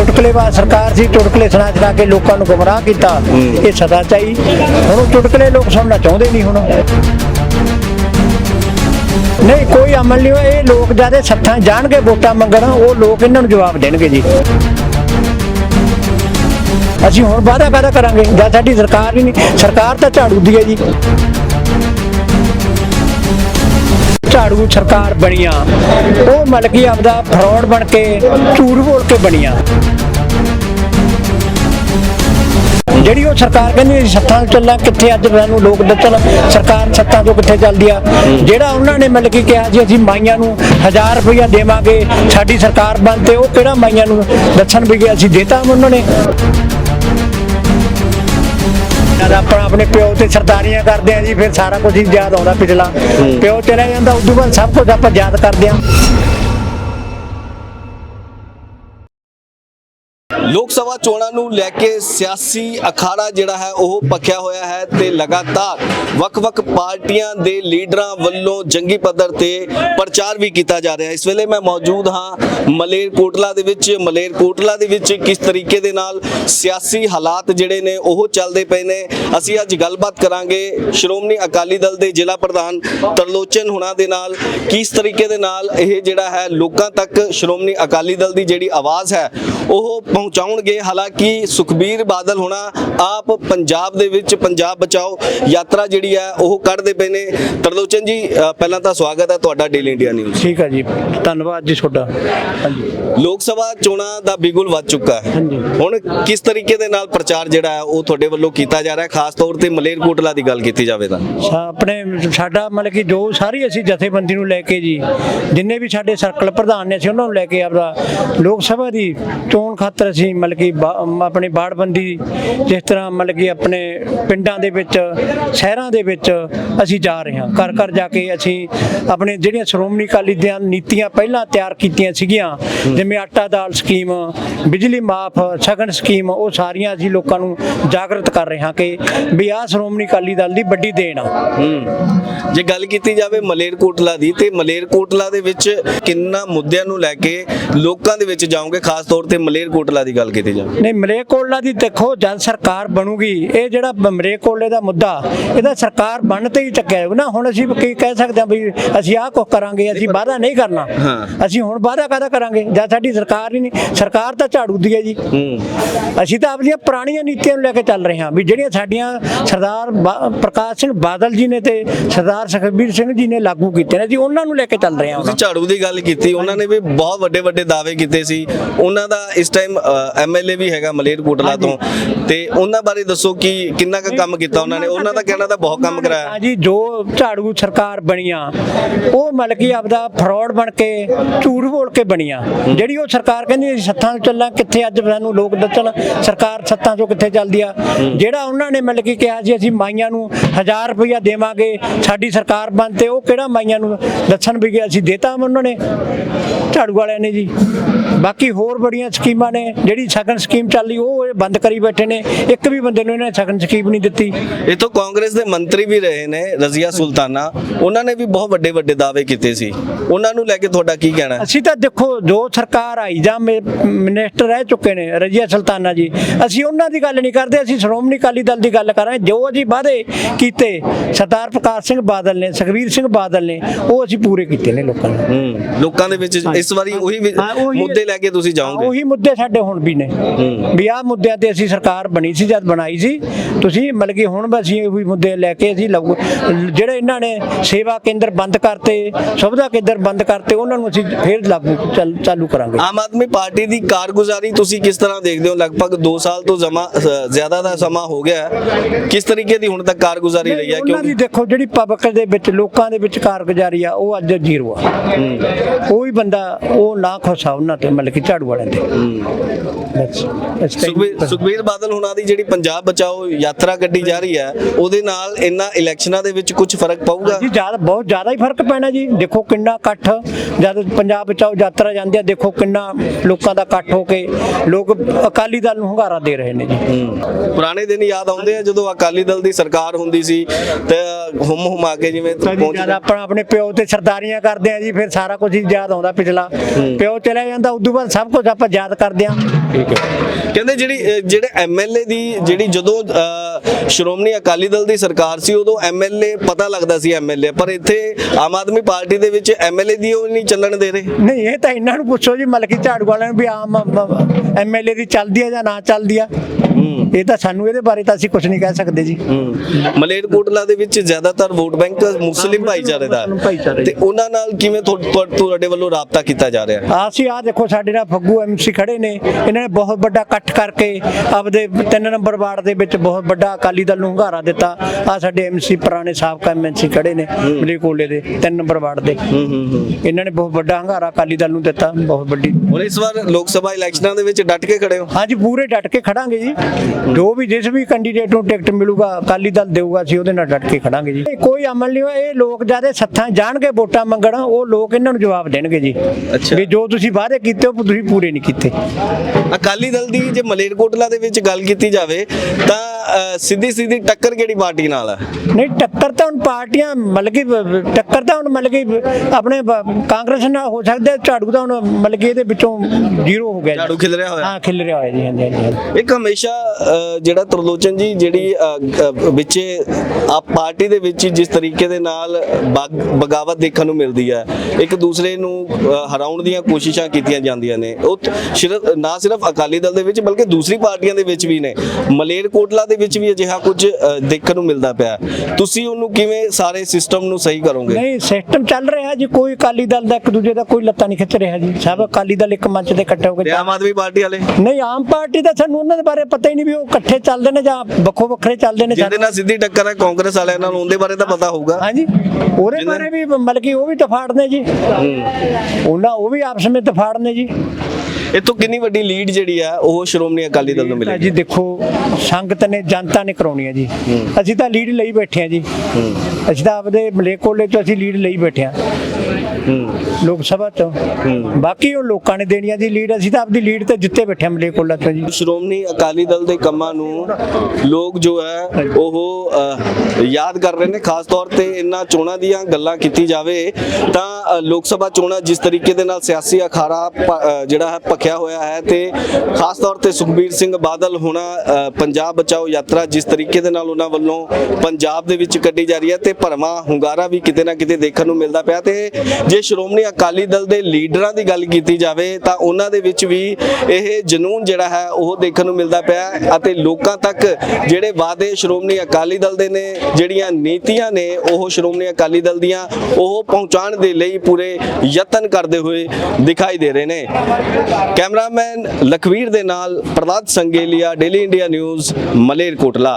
ਚੁਟਕਲੇ ਬਾਦ ਸਰਕਾਰ ਸੀ ਚੁਟਕਲੇ ਸੁਣਾ ਸੁਣਾ ਕੇ ਲੋਕਾਂ ਨੂੰ ਗੁੰਮਰਾਹ ਕੀਤਾ। ਇਹ ਸਦਾ ਚਾਹੀ। ਹੁਣ ਉਹ ਚੁਟਕਲੇ ਲੋਕ ਸੁਣਨਾ ਚਾਹੁੰਦੇ ਨਹੀਂ ਹੁਣ। ਨਹੀਂ ਕੋਈ ਅਮਲ ਨਹੀਂ ਹੋਇਆ। ਇਹ ਲੋਕ ਜਿਆਦੇ ਸੱਥਾਂ ਜਾਣਗੇ ਵੋਟਾਂ ਮੰਗਣ ਉਹ ਲੋਕ ਇਹਨਾਂ ਨੂੰ ਜਵਾਬ ਦੇਣਗੇ ਜੀ। ਅਸੀਂ ਹੁਣ ਵਾਅਦਾ ਕਾਹਦਾ ਕਰਾਂਗੇ। ਜਦ ਸਾਡੀ ਸਰਕਾਰ ਹੀ ਨਹੀਂ ਸਰਕਾਰ ਤਾਂ ਝਾੜੂ ਦੀ ਹੈ ਜੀ। ਝਾੜੂ ਸਰਕਾਰ ਬਣੀਆਂ। ਉਹ ਮਤਲਬ ਕਿ ਆਪਦਾ ਫਰਾਡ ਬਣ ਕੇ, ਝੂਠ ਬੋਲ ਕੇ ਬਣੀਆਂ। ਜਿਹੜੀ ਉਹ ਸਰਕਾਰ ਕਹਿੰਦੀ ਅਸੀਂ ਸੱਤਾਂ ਚੱਲਾਂ, ਕਿੱਥੇ ਅੱਜ ਸਾਨੂੰ ਲੋਕ ਦੱਸਣ, ਸਰਕਾਰ ਸੱਤਾਂ ਤੋਂ ਕਿੱਥੇ ਚੱਲਦੀ ਆ? ਜਿਹੜਾ ਉਹਨਾਂ ਨੇ ਮਤਲਬ ਕਿ ਕਿਹਾ ਜੀ ਅਸੀਂ ਮਾਈਆਂ ਨੂੰ 1000 ਰੁਪਇਆ ਦੇਵਾਂਗੇ, ਸਾਡੀ ਸਰਕਾਰ ਬਣ ਤੇ ਉਹ ਕਿਹੜਾ ਮਾਈਆਂ ਨੂੰ ਦੱਸਣ ਵੀ ਗਿਆ ਅਸੀਂ ਦੇਤਾ ਉਹਨਾਂ ਨੇ। ਜਦ ਆਪਣਾ ਆਪਣੇ ਪਿਓ ਤੇ ਸਰਦਾਰੀਆਂ ਕਰਦੇ ਆ ਜੀ ਫਿਰ ਸਾਰਾ ਕੁਝ ਹੀ ਯਾਦ ਆਉਂਦਾ ਪਿਛਲਾ। ਪਿਓ ਚਲਾ ਜਾਂਦਾ ਉਦੋਂ ਬਾਅਦ ਸਭ ਕੁਝ ਆਪਾਂ ਯਾਦ ਕਰਦੇ ਆ ਲੋਕ ਸਭਾ ਚੋਣਾਂ ਨੂੰ ਲੈ ਕੇ ਸਿਆਸੀ ਅਖਾੜਾ ਜਿਹੜਾ ਹੈ ਉਹ ਪੱਖਿਆ ਹੋਇਆ ਹੈ ਤੇ ਲਗਾਤਾਰ ਵੱਖ-ਵੱਖ ਪਾਰਟੀਆਂ ਦੇ ਲੀਡਰਾਂ ਵੱਲੋਂ ਜੰਗੀ ਪੱਧਰ ਤੇ ਪ੍ਰਚਾਰ ਵੀ ਕੀਤਾ ਜਾ ਰਿਹਾ ਹੈ। ਇਸ ਵੇਲੇ ਮੈਂ ਮੌਜੂਦ ਹਾਂ ਮਲੇਰਕੋਟਲਾ ਦੇ ਵਿੱਚ। ਮਲੇਰਕੋਟਲਾ ਦੇ ਵਿੱਚ ਕਿਸ ਤਰੀਕੇ ਦੇ ਨਾਲ ਸਿਆਸੀ ਹਾਲਾਤ ਜਿਹੜੇ ਨੇ ਉਹ ਚੱਲਦੇ ਪਏ ਨੇ? ਅਸੀਂ ਅੱਜ ਗੱਲਬਾਤ ਕਰਾਂਗੇ ਸ਼੍ਰੋਮਣੀ ਅਕਾਲੀ ਦਲ ਦੇ ਜ਼ਿਲ੍ਹਾ ਪ੍ਰਧਾਨ ਤਰਲੋਚਨ ਹੁਣਾਂ ਦੇ ਨਾਲ। ਕਿਸ ਤਰੀਕੇ ਦੇ ਨਾਲ ਇਹ ਜਿਹੜਾ ਹੈ ਲੋਕਾਂ ਤੱਕ ਸ਼੍ਰੋਮਣੀ ਅਕਾਲੀ ਦਲ ਦੀ ਜਿਹੜੀ ਆਵਾਜ਼ ਹੈ ਉਹ ਪਹੁੰਚਾਉਣਗੇ। ਹਾਲਾਂਕਿ ਸੁਖਬੀਰ ਬਾਦਲ ਹੋਣਾ ਆਪ ਪੰਜਾਬ ਦੇ ਵਿੱਚ ਪੰਜਾਬ ਬਚਾਓ ਯਾਤਰਾ ਜਿਹੜੀ ਹੈ ਉਹ ਕੱਢਦੇ ਪਏ ਨੇ। ਤਰਲੋਚਨ ਜੀ ਪਹਿਲਾਂ ਤਾਂ ਸਵਾਗਤ ਹੈ ਤੁਹਾਡਾ ਡੇਲੀ ਇੰਡੀਆ ਨਿਊਜ਼ ਠੀਕ ਹੈ ਜੀ। ਧੰਨਵਾਦ ਜੀ ਤੁਹਾਡਾ। ਹਾਂਜੀ। ਲੋਕ ਸਭਾ ਚੋਣਾਂ ਦਾ ਬਿਗੁਲ ਵੱਜ ਚੁੱਕਾ ਹੈ। ਹੁਣ ਕਿਸ ਤਰੀਕੇ ਦੇ ਨਾਲ ਪ੍ਰਚਾਰ ਜਿਹੜਾ ਹੈ ਉਹ ਤੁਹਾਡੇ ਵੱਲੋਂ ਕੀਤਾ ਜਾ ਰਿਹਾ ਹੈ? ਖਾਸ ਤੌਰ ਤੇ ਮਲੇਰਕੋਟਲਾ ਦੀ ਗੱਲ ਕੀਤੀ ਜਾਵੇ ਤਾਂ। ਆਪਣੇ ਸਾਡਾ ਮਤਲਬ ਕਿ ਜੋ ਸਾਰੀ ਅਸੀਂ ਜਥੇਬੰਦੀ ਨੂੰ ਲੈ ਕੇ ਜੀ ਜਿੰਨੇ ਵੀ ਸਾਡੇ ਸਰਕਲ ਪ੍ਰਧਾਨ ਨੇ ਅਸੀਂ ਉਹਨਾਂ ਨੂੰ ਲੈ ਕੇ ਆਪਦਾ ਲੋਕ ਸਭਾ ਦੀ ਚੋਣ ਖਾਤਰ ਅਸੀਂ ਮਤਲਬ ਕਿ ਆਪਣੀ ਬਾੜਬੰਦੀ ਜਿਸ ਤਰ੍ਹਾਂ ਮਤਲਬ ਕਿ ਆਪਣੇ ਪਿੰਡਾਂ ਦੇ ਵਿੱਚ ਸ਼ਹਿਰਾਂ ਦੇ ਵਿੱਚ ਅਸੀਂ ਜਾ ਰਹੇ ਹਾਂ। ਘਰ ਘਰ ਜਾ ਕੇ ਅਸੀਂ ਆਪਣੇ ਜਿਹੜੀਆਂ ਸ਼੍ਰੋਮਣੀ ਅਕਾਲੀ ਦੀਆਂ ਨੀਤੀਆਂ ਪਹਿਲਾਂ ਤਿਆਰ ਕੀਤੀਆਂ ਸੀਗੀਆਂ ਜਿਵੇਂ ਆਟਾ ਦਾਲ ਸਕੀਮ ਬਿਜਲੀ ਮਾਫ ਸ਼ਗਨ ਸਕੀਮ ਉਹ ਸਾਰੀਆਂ ਅਸੀਂ ਲੋਕਾਂ ਨੂੰ ਜਾਗਰਤ ਕਰ ਰਹੇ ਹਾਂ ਕਿ ਵੀ ਆਹ ਸ਼੍ਰੋਮਣੀ ਅਕਾਲੀ ਦਲ ਦੀ ਵੱਡੀ ਦੇਣ ਆ। ਜੇ ਗੱਲ ਕੀਤੀ ਜਾਵੇ ਮਲੇਰਕੋਟਲਾ ਦੀ ਤੇ ਮਲੇਰਕੋਟਲਾ ਦੇ ਵਿੱਚ ਕਿੰਨਾ ਮੁੱਦਿਆਂ ਨੂੰ ਲੈ ਕੇ ਲੋਕਾਂ ਦੇ ਵਿੱਚ ਜਾਓਗੇ ਖਾਸ ਤੌਰ ਤੇ ਮਲੇਰਕੋਟਲਾ ਦੀ ਗੱਲ ਕੀਤੀ ਜਾਵੇ। ਨਹੀਂ ਮਲੇਕੋਲਾ ਦੀ ਦੇਖੋ ਜਦ ਸਰਕਾਰ ਬਣੂਗੀ ਇਹ ਜਿਹੜਾ ਮਲੇਕੋਲੇ ਦਾ ਮੁੱਦਾ ਇਹਦਾ ਸਰਕਾਰ ਬਣ ਤੇ ਹੀ ਚੱਕਿਆ ਨਾ। ਹੁਣ ਅਸੀਂ ਕੀ ਕਹਿ ਸਕਦੇ ਹਾਂ ਵੀ ਅਸੀਂ ਆਹ ਕੁਝ ਕਰਾਂਗੇ ਅਸੀਂ ਵਾਅਦਾ ਨਹੀਂ ਕਰਨਾ। ਅਸੀਂ ਹੁਣ ਵਾਅਦਾ ਕਾਹਦਾ ਕਰਾਂਗੇ? ਜਦ ਸਾਡੀ ਸਰਕਾਰ ਹੀ ਨਹੀਂ ਸਰਕਾਰ ਤਾਂ ਝਾੜੂ ਦੀ ਹੈ ਜੀ। ਅਸੀਂ ਤਾਂ ਆਪਣੀਆਂ ਪੁਰਾਣੀਆਂ ਨੀਤੀਆਂ ਨੂੰ ਲੈ ਕੇ ਚੱਲ ਰਹੇ ਹਾਂ ਵੀ ਜਿਹੜੀਆਂ ਸਾਡੀਆਂ ਸਰਦਾਰ ਪ੍ਰਕਾਸ਼ ਸਿੰਘ ਬਾਦਲ ਜੀ ਨੇ ਤੇ ਸਰਦਾਰ ਸੁਖਬੀਰ ਸਿੰਘ ਜੀ ਨੇ ਲਾਗੂ ਕੀਤੇ ਨੇ ਜੀ ਉਹਨਾਂ ਨੂੰ ਲੈ ਕੇ ਚੱਲ ਰਹੇ ਹਾਂ। ਤੁਸੀਂ। ਝਾੜੂ ਦੀ ਗੱਲ ਕੀਤੀ ਉਹਨਾਂ ਨੇ ਵੀ ਬਹੁਤ ਵੱਡੇ ਵੱਡੇ ਦਾਅਵੇ ਕੀਤੇ ਸੀ। ਉਹਨਾਂ ਦਾ ਇਸ ਟਾਈਮ ਐਮਐਲਏ ਵੀ ਹੈਗਾ ਮਲੇਰਕੋਟਲਾ ਤੋਂ। ਤੇ ਉਹਨਾਂ ਬਾਰੇ ਦੱਸੋ ਕਿ ਕਿੰਨਾ ਕੁ ਕੰਮ ਕੀਤਾ ਉਹਨਾਂ ਨੇ? ਉਹਨਾਂ ਦਾ ਕਹਿਣਾ ਤਾਂ ਬਹੁਤ ਕੰਮ ਕਰਾਇਆ। ਹਾਂਜੀ ਜੋ ਝਾੜੂ ਸਰਕਾਰ ਬਣੀਆਂ ਉਹ ਮਤਲਬ ਕਿ ਆਪਦਾ ਫਰਾਡ ਬਣ ਕੇ ਝੂਠ ਬੋਲ ਕੇ ਬਣੀਆਂ। ਜਿਹੜੀ ਉਹ ਸਰਕਾਰ ਕਹਿੰਦੀ ਅਸੀਂ ਸੱਤਾਂ ਤੋਂ ਚੱਲਾਂ ਕਿੱਥੇ ਅੱਜ ਸਾਨੂੰ ਲੋਕ ਦੱਸਣ? ਸਰਕਾਰ ਸੱਤਾਂ ਤੋਂ ਕਿੱਥੇ ਚੱਲਦੀ ਆ? ਜਿਹੜਾ ਉਹਨਾਂ ਨੇ ਮਤਲਬ ਕਿ ਕਿਹਾ ਸੀ ਅਸੀਂ ਮਾਈਆਂ ਨੂੰ 1000 ਰੁਪਇਆ ਦੇਵਾਂਗੇ ਸਾਡੀ ਸਰਕਾਰ ਬਣ ਤੇ ਉਹ ਕਿਹੜਾ ਮਾਈਆਂ ਨੂੰ ਦੱਸਣ ਵੀ ਗਿਆ? ਅਸੀਂ ਦੇਤਾ ਉਹਨਾਂ ਨੇ। ਝਾੜੂ ਵਾਲਿਆਂ ਨੇ ਜੀ। ਬਾਕੀ ਹੋਰ ਬੜੀਆਂ ਸਕੀਮਾਂ ਨੇ ਜਿਹੜੀ ਸ਼ਗਨ ਸਕੀਮ ਚੱਲੀ ਉਹ ਇਹ ਬੰਦ ਕਰੀ ਬੈਠੇ ਨੇ। ਇੱਕ ਵੀ ਬੰਦੇ ਨੂੰ ਇਹਨਾਂ ਸ਼ਗਨ ਸਕੀਮ ਨਹੀਂ ਦਿੱਤੀ। ਇਥੋਂ ਕਾਂਗਰਸ ਦੇ ਮੰਤਰੀ ਵੀ ਰਹੇ ਨੇ ਰਜ਼ੀਆ ਸੁਲਤਾਨਾ। ਉਹਨਾਂ ਨੇ ਵੀ ਬਹੁਤ ਵੱਡੇ ਵੱਡੇ ਦਾਅਵੇ ਕੀਤੇ ਸੀ। ਉਹਨਾਂ ਨੂੰ ਲੈ ਕੇ ਤੁਹਾਡਾ ਕੀ ਕਹਿਣਾ ਹੈ? ਅਸੀਂ ਤਾਂ ਦੇਖੋ ਜੋ ਸਰਕਾਰ ਆਈ ਜਾਂ ਮਿਨਿਸਟਰ ਰਹਿ ਚੁੱਕੇ ਨੇ ਰਜੀਆ ਸੁਲਤਾਨਾ ਜੀ ਅਸੀਂ ਉਹਨਾਂ ਦੀ ਗੱਲ ਨਹੀਂ ਕਰਦੇ ਅਸੀਂ ਸ਼੍ਰੋਮਣੀ ਅਕਾਲੀ ਦਲ ਦੀ ਗੱਲ ਕਰ ਰਹੇ ਜੋ ਅਸੀਂ ਵਾਅਦੇ ਕੀਤੇ ਸਰਦਾਰ ਪ੍ਰਕਾਸ਼ ਸਿੰਘ ਬਾਦਲ ਨੇ ਸੁਖਬੀਰ ਸਿੰਘ ਬਾਦਲ ਨੇ ਉਹ ਅਸੀਂ ਪੂਰੇ ਕੀਤੇ ਨੇ ਲੋਕਾਂ ਨੂੰ। ਲੋਕਾਂ ਦੇ ਵਿੱਚ ਇਸ ਵਾਰੀ ਉਹੀ ਵੀ- ਹਾਂ, ਉਹੀ- ਮੁੱਦੇ ਲੈ ਕੇ ਤੁਸੀਂ ਜਾਓਗੇ? ਉਹੀ ਮੁੱਦੇ ਸਾਡੇ ਹੁਣ ਵੀ ਨੇ। ਵੀ ਆਹ ਮੁੱਦਿਆਂ ਤੇ ਅਸੀਂ ਸਰਕਾਰ ਬਣੀ ਸੀ ਜਦ ਬਣਾਈ ਸੀ ਤੁਸੀਂ ਮਤਲਬ ਕਿ ਹੁਣ ਵੀ ਅਸੀਂ ਉਹੀ ਮੁੱਦੇ ਲੈ ਕੇ ਅਸੀਂ ਲਾਗੂ ਜਿਹੜੇ ਇਹਨਾਂ ਨੇ ਸੇਵਾ ਕੇਂਦਰ ਬੰਦ ਕਰਤੇ ਸੁਵਿਧਾ ਕੇਂਦਰ ਬੰਦ ਕਰਤੇ ਉਹਨਾਂ ਨੂੰ ਅਸੀਂ ਫੇਰ ਲਾਗੂ ਚੱਲ- ਚਾਲੂ ਕਰਾਂਗੇ। ਆਮ ਆਦਮੀ ਪਾਰਟੀ ਦੀ ਕਾਰਗੁਜ਼ਾਰੀ ਤੁਸੀਂ ਕਿਸ ਤਰ੍ਹਾਂ ਦੇਖਦੇ ਹੋ? ਲਗਭਗ 2 ਸਾਲ ਤੋਂ ਜਮਾ ਜ਼ਿਆਦਾ ਦਾ ਸਮਾਂ ਹੋ ਗਿਆ ਹੈ। ਕਿਸ ਤਰੀਕੇ ਦੀ ਹੁਣ ਤੱਕ ਕਾਰਗੁਜ਼ਾਰੀ ਰਹੀ ਹੈ? ਉਹਨਾਂ ਦੀ ਕਿਉਂਕਿ ਦੇਖੋ ਜਿਹੜੀ ਪਬਲਿਕ ਦੇ ਵਿੱਚ ਲੋਕਾਂ ਦੇ ਵਿੱਚ ਕਾਰਗੁਜ਼ਾਰੀ ਆ ਉਹ ਅੱਜ ਜ਼ੀਰੋ ਆ। ਕੋਈ ਬੰਦਾ ਉਹ ਨਾ ਖੁਸ਼ ਆ ਉਹਨਾਂ ਤੇ ਮਤਲਬ ਕਿ ਝਾੜੂ ਵਾਲਿਆਂ ਤੇ। ਬਸ ਇਸ time ਸੁਖਬੀਰ ਸੁਖਬੀਰ ਬਾਦਲ ਹੁਣਾਂ ਦੀ ਜਿਹੜੀ ਪੰਜਾਬ ਬਚਾਓ ਯਾਤਰਾ ਕੱਢੀ ਜਾ ਰਹੀ ਹੈ ਉਹਦੇ ਨਾਲ ਇਹਨਾਂ ਇਲੈਕਸ਼ਨਾਂ ਦੇ ਵਿੱਚ ਕੁਝ ਫ਼ਰਕ ਪਊਗਾ? ਜੀ ਜ਼ਿਆਦਾ ਬਹੁਤ ਜ਼ਿਆਦਾ ਹੀ ਫ਼ਰਕ ਪੈਣਾ ਜੀ। ਦੇਖੋ ਕਿੰਨਾ ਇਕੱਠ ਜਦ ਪੰਜਾਬ ਬਚਾਓ ਯਾਤਰਾ ਜਾਂਦੀ ਆ ਦੇਖੋ ਕਿੰਨਾ ਲੋਕਾਂ ਦਾ ਇਕੱਠ ਹੋ ਕੇ ਲੋਕ ਅਕਾਲੀ ਦਲ ਨੂੰ ਹੁੰਗਾਰਾ ਦੇ ਰਹੇ ਨੇ ਜੀ। ਪੁਰਾਣੇ ਦਿਨ ਯਾਦ ਆਉਂਦੇ ਆ ਜਦੋਂ ਅਕਾਲੀ ਦਲ ਦੀ ਸਰਕਾਰ ਹੁੰਦੀ ਸੀ ਤੇ ਹੁਮ ਹੁਮਾ ਕੇ ਜਿਵੇਂ ਜਦ ਪਹੁੰਚਦੇ ਆਪਣਾ ਆਪਣੇ ਪਿਓ ਤੇ ਸਰਦਾਰੀਆਂ ਕਰਦੇ ਆ ਜੀ ਫਿਰ ਸਾਰਾ ਕੁਝ ਹੀ ਯਾਦ ਆਉਂਦਾ ਪਿਛਲਾ ਲਾ। ਪਿਓ ਚਲਾ ਜਾਂਦਾ ਉਦੋਂ ਬਾਅਦ ਸਭ ਕੁਝ ਆਪਾਂ ਯਾਦ ਕਰਦੇ ਆ। ਠੀਕ ਹੈ। ਕਹਿੰਦੇ ਜਿਹੜੀ ਅਹ, ਜਿਹੜੇ ਐਮਐਲਏ ਦੀ ਜਿਹੜੀ ਜਦੋਂ ਅਹ, ਸ਼੍ਰੋਮਣੀ ਅਕਾਲੀ ਦਲ ਦੀ ਸਰਕਾਰ ਸੀ ਉਦੋਂ ਐਮਐਲਏ ਪਤਾ ਲੱਗਦਾ ਸੀ ਐਮਐਲਏ ਪਰ ਇੱਥੇ ਆਮ ਆਦਮੀ ਪਾਰਟੀ ਦੇ ਵਿੱਚ ਐਮਐਲਏ ਦੀ ਉਹ ਨਹੀਂ ਚੱਲਣ ਦੇ ਰਹੇ। ਨਹੀਂ ਇਹ ਤਾਂ ਇਹਨਾਂ ਨੂੰ ਪੁੱਛੋ ਜੀ ਮਲਕੀ ਝਾੜੂ ਵਾਲਿਆਂ ਨੂੰ ਵੀ ਆਮ ਐਮਐਲਏ ਦੀ ਚੱਲਦੀ ਆ ਜਾਂ ਨਾ ਚੱਲਦੀ ਆ। ਇਹ ਤਾਂ ਸਾਨੂੰ ਇਹਦੇ ਬਾਰੇ ਤਾਂ ਅਸੀਂ ਕੁਝ ਨਹੀਂ ਕਹਿ ਸਕਦੇ ਜੀ। ਮਲੇਰਕੋਟਲਾ ਦੇ ਵਿੱਚ ਜ਼ਿਆਦਾਤਰ ਵੋਟ ਬੈਂਕ ਮੁਸਲਿਮ ਭਾਈਚਾਰੇ ਦਾ। ਤੇ ਉਹਨਾਂ ਨਾਲ ਕਿਵੇਂ ਤੁਹਾ- ਤੁਹਾ- ਤੁਹਾਡੇ ਵੱਲੋਂ ਰਾਬਤਾ ਕੀਤਾ ਜਾ ਰਿਹਾ? ਹੈ ਅਸੀਂ ਆ ਦੇਖੋ ਸਾਡੇ ਨਾਲ ਫੱਗੂ ਐਮਸੀ ਖੜੇ ਨੇ। ਇਹਨਾਂ ਨੇ ਬਹੁਤ ਵੱਡਾ ਇਕੱਠ ਕਰਕੇ ਆਪਦੇ 3 ਨੰਬਰ ਵਾਰਡ ਦੇ ਵਿੱਚ ਬਹੁਤ ਵੱਡਾ ਅਕਾਲੀ ਦਲ ਨੂੰ ਹੰਗਾਰਾ ਦਿੱਤਾ। ਆ ਸਾਡੇ ਐਮਸੀ ਪੁਰਾਣੇ ਸਾਬਕਾ ਐਮਸੀ ਖੜੇ ਨੇ ਮਲੇਕੋਲੇ ਦੇ 3 ਨੰਬਰ ਵਾਰਡ ਦੇ। ਇਹਨਾਂ ਨੇ ਬਹੁਤ ਵੱਡਾ ਹੰਗਾਰਾ ਅਕਾਲੀ ਦਲ ਨੂੰ ਦਿੱਤਾ ਬਹੁਤ ਵੱਡੀ। ਹੁਣ ਇਸ ਵਾਰ ਲੋਕ ਸਭਾ ਇਲੈਕਸ਼ਨਾਂ ਦੇ ਵਿੱਚ ਡਟ ਕੇ ਖੜੇ ਹੋ? ਹਾਂਜੀ ਪੂਰੇ ਡਟ ਕੇ ਖੜਾਂਗੇ ਜੀ। ਜੋ ਵੀ ਜਿਸ ਵੀ ਕੈਂਡੀਡੇਟ ਨੂੰ ਟਿਕਟ ਮਿਲੂਗਾ ਅਕਾਲੀ ਦਲ ਦੇਊਗਾ ਅਸੀਂ ਉਹਦੇ ਨਾਲ ਡਟ ਕੇ ਖੜਾਂਗੇ ਜੀ। ਕੋਈ ਅਮਲ ਨਹੀਂ ਹੋਇਆ ਇਹ ਲੋਕ ਜਿਆਦੇ ਸੱਥਾਂ ਜਾਣਗੇ ਵੋਟਾਂ ਮੰਗਣ ਉਹ ਲੋਕ ਇਹਨਾਂ ਨੂੰ ਜਵਾਬ ਦੇਣਗੇ ਜੀ। ਵੀ ਜੋ ਤੁਸੀਂ ਵਾਅਦੇ ਕੀਤੇ ਉਹ ਤੁਸੀਂ ਪੂਰੇ ਨਹੀਂ ਕੀਤੇ। ਅਕਾਲੀ ਦਲ ਦੀ ਜੇ ਮਲੇਰਕੋਟਲਾ ਦੇ ਵਿੱਚ ਗੱਲ ਕੀਤੀ ਜਾਵੇ ਤਾਂ ਸਿੱਧੀ ਸਿੱਧੀ ਟੱਕਰ ਕਿਹੜੀ ਪਾਰਟੀ ਨਾਲ ਹੈ ਨਹੀਂ ਟੱਕਰ ਤਾਂ ਹੁਣ ਪਾਰਟੀਆਂ ਮਤਲਬ ਕਿ ਟੱਕਰ ਤਾਂ ਹੁਣ ਮਤਲਬ ਕਿ ਆਪਣੇ ਬ- ਕਾਂਗਰਸ ਨਾਲ ਹੋ ਸਕਦਾ ਝਾੜੂ ਤਾਂ ਹੁਣ ਮਤਲਬ ਕਿ ਇਹਦੇ ਵਿੱਚੋਂ ਜ਼ੀਰੋ ਹੋ ਗਿਆ ਜੀ। ਝਾੜੂ ਖਿਲ ਰਿਹਾ ਹੋਇਆ ਹਾਂ ਖਿਲ ਰਿਹਾ ਹੋਇਆ ਜੀ ਹਾਂਜੀ ਹਾਂਜੀ ਹਾਂਜੀ। ਇੱਕ ਹਮੇਸ਼ਾ ਜਿਹੜਾ ਤਰਲੋਚਨ ਜੀ ਜਿਹੜੀ ਅਹ, ਵਿੱਚ ਆਪ ਪਾਰਟੀ ਦੇ ਵਿੱਚ ਜਿਸ ਤਰੀਕੇ ਦੇ ਨਾਲ ਬਗ- ਬਗਾਵਤ ਦੇਖਣ ਨੂੰ ਮਿਲਦੀ ਹੈ ਇੱਕ ਦੂਸਰੇ ਨੂੰ ਹਰਾਉਣ ਦੀਆਂ ਕੋਸ਼ਿਸ਼ਾਂ ਕੀਤੀਆਂ ਜਾਂਦੀਆਂ ਨੇ ਉਹ ਤ- ਸਿਰਫ ਨਾ ਸਿਰਫ ਅਕਾਲੀ ਦਲ ਦੇ ਵਿੱਚ ਬਲਕਿ ਦੂਸਰੀ ਪਾਰਟੀਆਂ ਦੇ ਵਿੱਚ ਵੀ ਨੇ ਮਲੇਰਕੋਟਲਾ ਦੇ ਵਿੱਚ ਵੀ ਅਜਿਹਾ ਕੁਝ ਦੇਖਣ ਨੂੰ ਮਿਲਦਾ ਪਿਆ। ਤੁਸੀਂ ਉਹਨੂੰ ਕਿਵੇਂ ਸਾਰੇ ਸਿਸਟਮ ਨੂੰ ਸਹੀ ਕਰੋਗੇ? ਨਹੀਂ ਸਿਸਟਮ ਚੱਲ ਰਿਹਾ ਜੀ ਕੋਈ ਅਕਾਲੀ ਦਲ ਦਾ ਇੱਕ ਦੂਜੇ ਦਾ ਕੋਈ ਲੱਤਾਂ ਨਹੀਂ ਖਿੱਚ ਰਿਹਾ ਜੀ। ਸਭ ਅਕਾਲੀ ਦਲ ਇੱਕ ਮੰਚ ਤੇ ਇਕੱਠੇ ਹੋ ਕੇ ਆਮ ਆਦਮੀ ਪਾਰਟੀ ਵਾਲੇ? ਨਹੀਂ ਆਮ ਪਾਰਟੀ ਦਾ ਸਾਨੂੰ ਉਹਨਾਂ ਦੇ ਬਾਰੇ ਪਤਾ ਹੀ ਨਹੀਂ ਵੀ ਉਹ ਇਕੱਠੇ ਚੱਲਦੇ ਨੇ ਜਾਂ ਵੱਖੋ ਵੱਖਰੇ ਚੱਲਦੇ ਨੇ ਜਿਹਦੇ ਨਾਲ ਸਿੱਧੀ ਟੱਕਰ ਹੈ ਕਾਂਗਰਸ ਵਾਲਿਆਂ ਨਾਲ ਉਹਦੇ ਬਾਰੇ ਤਾਂ ਪਤਾ ਹੋਊਗਾ। ਹਾਂਜੀ ਉਹਦੇ ਬਾਰੇ ਵੀ ਮਤਲਬ ਕਿ ਉਹ ਵੀ ਤਫਾੜ ਨੇ ਜੀ। ਉਹਨਾਂ ਉਹ ਵੀ ਆਪਸ ਵਿੱਚ ਤਫਾੜ ਨੇ ਜੀ। ਇੱਥੋਂ ਕਿੰਨੀ ਵੱਡੀ ਲੀਡ ਜਿਹੜੀ ਆ ਉਹ ਸ਼੍ਰੋਮਣੀ ਅਕਾਲੀ ਦਲ ਨੂੰ ਤਾਂ ਮਿਲੇਗੀ? ਜੀ ਦੇਖੋ ਸੰਗਤ ਨੇ ਜਨਤਾ ਨੇ ਕਰਾਉਣੀ ਹੈ ਜੀ। ਅਸੀਂ ਤਾਂ ਲੀਡ ਲਈ ਬੈਠੇ ਆ ਜੀ। ਅਸੀਂ ਤਾਂ ਆਪਦੇ ਮਲੇਕੋਲੇ ਤੋਂ ਅਸੀਂ ਲੀਡ ਲਈ ਬੈਠੇ ਆ। ਲੋਕ ਸਭਾ ਤੋਂ ਬਾਕੀ ਉਹ ਲੋਕਾਂ ਨੇ ਦੇਣੀ ਆ ਜੀ ਲੀਡ ਅਸੀਂ ਤਾਂ ਆਪਦੀ ਲੀਡ ਤੇ ਜਿੱਤੇ ਬੈਠੇ ਆ ਮਲੇਕੋਲਾ ਤੋਂ ਜੀ। ਸ਼੍ਰੋਮਣੀ ਅਕਾਲੀ ਦਲ ਦੇ ਕੰਮਾਂ ਨੂੰ ਲੋਕ ਜੋ ਹੈ ਉਹ ਯਾਦ ਕਰ ਰਹੇ ਨੇ ਖਾਸ ਤੌਰ ਤੇ ਇਹਨਾਂ ਚੋਣਾਂ ਦੀਆਂ ਗੱਲਾਂ ਕੀਤੀ ਜਾਵੇ ਤਾਂ ਲੋਕ ਸਭਾ ਚੋਣਾਂ ਜਿਸ ਤਰੀਕੇ ਦੇ ਨਾਲ ਸਿਆਸੀ ਅਖਾੜਾ ਜਿਹੜਾ ਹੈ ਭਖਿਆ ਹੋਇਆ ਹੈ ਤੇ ਖਾਸ ਤੌਰ ਤੇ ਸੁਖਬੀਰ ਸਿੰਘ ਬਾਦਲ ਹੋਣਾ ਪੰਜਾਬ ਬਚਾਓ ਯਾਤਰਾ ਜਿਸ ਤਰੀਕੇ ਦੇ ਨਾਲ ਉਹਨਾਂ ਵੱਲੋਂ ਪੰਜਾਬ ਦੇ ਵਿੱਚ ਕੱਢੀ ਜਾ ਰਹੀ ਹੈ ਤੇ ਭਰਵਾਂ ਹੁੰਗਾਰਾ ਵੀ ਕਿਤੇ ਨਾ ਕਿਤੇ ਦੇਖਣ ਨੂੰ ਮਿਲਦਾ ਪਿਆ ਤੇ ਜੇ ਸ਼੍ਰੋਮਣੀ ਅਕਾਲੀ ਦਲ ਦੇ ਲੀਡਰਾਂ ਦੀ ਗੱਲ ਕੀਤੀ ਜਾਵੇ, ਤਾਂ ਉਹਨਾਂ ਦੇ ਵਿੱਚ ਵੀ ਇਹ ਜਨੂਨ ਜਿਹੜਾ ਹੈ, ਉਹ ਦੇਖਣ ਨੂੰ ਮਿਲਦਾ ਪਿਆ ਅਤੇ ਲੋਕਾਂ ਤੱਕ ਜਿਹੜੇ ਵਾਅਦੇ ਸ਼੍ਰੋਮਣੀ ਅਕਾਲੀ ਦਲ ਦੇ ਨੇ, ਜਿਹੜੀਆਂ ਨੀਤੀਆਂ ਨੇ ਉਹ ਸ਼੍ਰੋਮਣੀ ਅਕਾਲੀ ਦਲ ਦੀਆਂ, ਉਹ ਪਹੁੰਚਾਉਣ ਦੇ ਲਈ ਪੂਰੇ ਯਤਨ ਕਰਦੇ ਹੋਏ ਦਿਖਾਈ ਦੇ ਰਹੇ ਨੇ। ਕੈਮਰਾਮੈਨ ਲਖਵੀਰ ਦੇ ਨਾਲ ਪ੍ਰਦਾਤ ਸੰਗੇਲੀਆ, ਡੇਲੀ ਇੰਡੀਆ ਨਿਊਜ਼, ਮਲੇਰਕੋਟਲਾ।